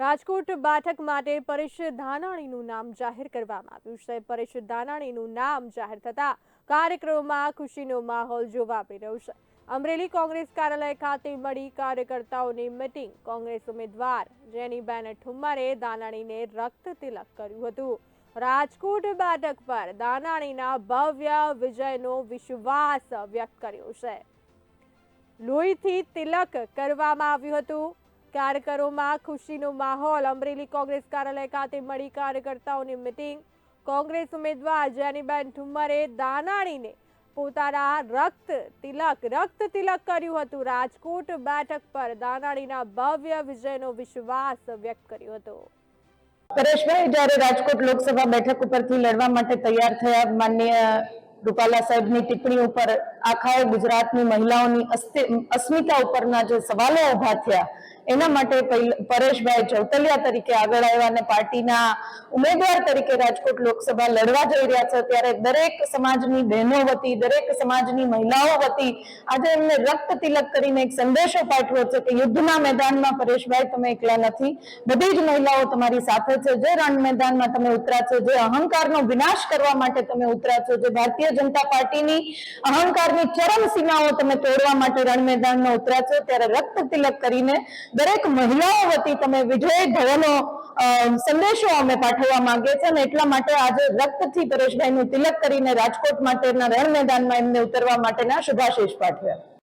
રાજકોટ બેઠક માટે પરેશ ધાનાણીનું નામ જાહેર કરવામાં આવ્યું છે. પરેશ ધાનાણીનું નામ જાહેર થતા કાર્યક્રમમાં ખુશીનો માહોલ જોવા મળી રહ્યો છે. અમરેલી કોંગ્રેસ કાર્યાલય ખાતે મળી કાર્યકર્તાઓની મિટિંગ. કોંગ્રેસ ઉમેદવાર જેનીબેન ઠુમ્મરે દાનાણીને રક્ત તિલક કર્યું હતું. રાજકોટ બેઠક પર દાનાણીના ભવ્ય વિજયનો વિશ્વાસ વ્યક્ત કર્યો છે. લોહીથી તિલક કરવામાં આવ્યું હતું. કાર્યકરોમાં ખુશીનો માહોલ. અમરેલી કોંગ્રેસ કાર્યાલય ખાતે મળી કાર્યકર્તાઓની મિટિંગ. કોંગ્રેસ ઉમેદવાર જેનીબેન ઠુમ્મરે દાનાણીને પોતાના રક્ત તિલક રક્ત તિલક કર્યું હતું. રાજકોટ બેઠક પર દાનાણીના ભવ્ય વિજયનો વિશ્વાસ વ્યક્ત કર્યો હતો. પરેશભાઈ, જ્યારે રાજકોટ લોકસભા બેઠક ઉપરથી લડવા માટે તૈયાર થયા માન્ય રૂપાલા સાહેબની ટિપ્પણી ઉપર આખા ગુજરાતની મહિલાઓની અસ્મિતા ઉપરના જે સવાલો ઊભા થયા એના માટે પરેશભાઈ ચૌતલિયા તરીકે આગળ આવ્યા અને પાર્ટીના ઉમેદવાર તરીકે રાજકોટ લોકસભા લડવા જઈ રહ્યા છે. ત્યારે દરેક સમાજની બહેનો વતી, દરેક સમાજની મહિલાઓ વતી આજે એમને રક્ત તિલક કરીને એક સંદેશો પાઠવ્યો છે કે યુદ્ધના મેદાનમાં પરેશભાઈ તમે એકલા નથી. બધી જ મહિલાઓ તમારી સાથે છે. જે રણ મેદાનમાં તમે ઉતરા છો, જે અહંકારનો વિનાશ કરવા માટે તમે ઉતરા છો, જે ભારતીય જનતા પાર્ટીની અહંકારની ચરમ સીમાઓ તમે તોડવા માટે રણ મેદાનમાં ઉતરા છો, ત્યારે રક્ત તિલક કરીને દરેક મહિલાઓ વતી તમે વિજય ભવનો સંદેશો અમે પાઠવવા માંગીએ છીએ અને એટલા માટે આજે રક્તથી પરેશભાઈનું તિલક કરીને રાજકોટ માટેના રણ મેદાનમાં એમને ઉતરવા માટેના શુભાશીષ પાઠવ્યા.